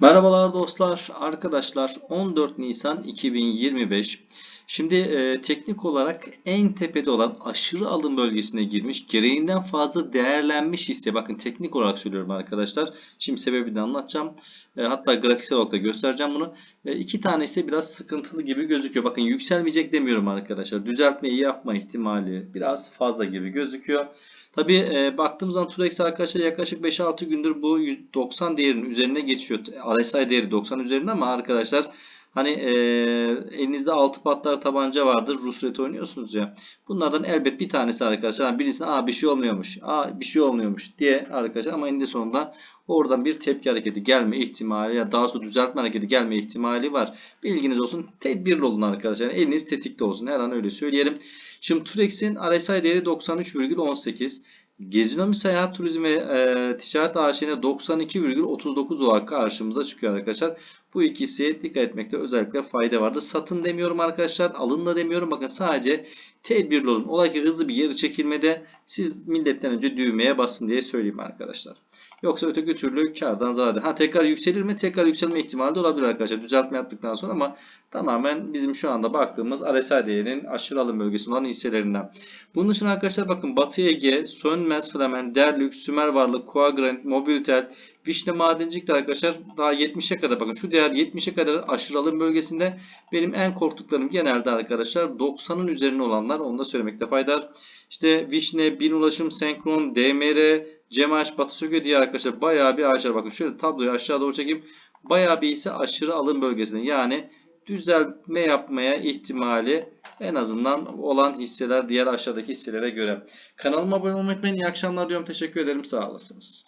Merhabalar dostlar, arkadaşlar 14 Nisan 2025. Şimdi e, teknik olarak en tepede olan aşırı alım bölgesine girmiş, gereğinden fazla değerlenmiş hisse. Bakın teknik olarak söylüyorum arkadaşlar. Şimdi sebebini de anlatacağım. E, hatta grafiksel olarak da göstereceğim bunu. E, iki tanesi biraz sıkıntılı gibi gözüküyor. Bakın yükselmeyecek demiyorum arkadaşlar. Düzeltmeyi yapma ihtimali biraz fazla gibi gözüküyor. Tabi e, baktığımız zaman Turex arkadaşlar yaklaşık 5-6 gündür bu 90 değerinin üzerine geçiyor. RSI değeri 90 üzerinde ama arkadaşlar hani e, elinizde 6 patlar tabanca vardır. Rus rulet oynuyorsunuz ya. Bunlardan elbet bir tanesi arkadaşlar. Birisine aa bir şey olmuyormuş. Aa bir şey olmuyormuş diye arkadaşlar ama eninde sonunda oradan bir tepki hareketi gelme ihtimali ya daha sonra düzeltme hareketi gelme ihtimali var. Bilginiz olsun. Tedbirli olun arkadaşlar. Yani eliniz tetikte olsun. Her an öyle söyleyelim. Şimdi Turex'in RSI değeri 93,18. Gezinomi Seyahat Turizm ve e, Ticaret AŞ'ne 92,39 olarak karşımıza çıkıyor arkadaşlar. Bu ikisi dikkat etmekte özellikle fayda vardır. Satın demiyorum arkadaşlar. Alın da demiyorum. Bakın sadece tedbirli olun. Olay ki hızlı bir geri çekilmede siz milletten önce düğmeye basın diye söyleyeyim arkadaşlar. Yoksa öteki türlü kardan zarar. Ha tekrar yükselir mi? Tekrar yükselme ihtimali de olabilir arkadaşlar. Düzeltme yaptıktan sonra ama tamamen bizim şu anda baktığımız RSI değerinin aşırı alım bölgesi olan hisselerinden. Bunun dışında arkadaşlar bakın Batı Ege, Sönmez Flamen, Derlük, Sümer Varlık, Quadrant, Mobiltel, Vişne Madencilik de arkadaşlar daha 70'e kadar bakın şu değer 70'e kadar aşırı alım bölgesinde benim en korktuklarım genelde arkadaşlar 90'ın üzerine olanlar onu da söylemekte fayda var. İşte Vişne, Bin Ulaşım, Senkron, DMR, Cemaş, Batı Söke diye arkadaşlar bayağı bir aşağı bakın şöyle tabloyu aşağı doğru çekeyim. Bayağı bir ise aşırı alım bölgesinde yani düzeltme yapmaya ihtimali en azından olan hisseler diğer aşağıdaki hisselere göre. Kanalıma abone olmayı unutmayın. İyi akşamlar diyorum. Teşekkür ederim. Sağ olasınız.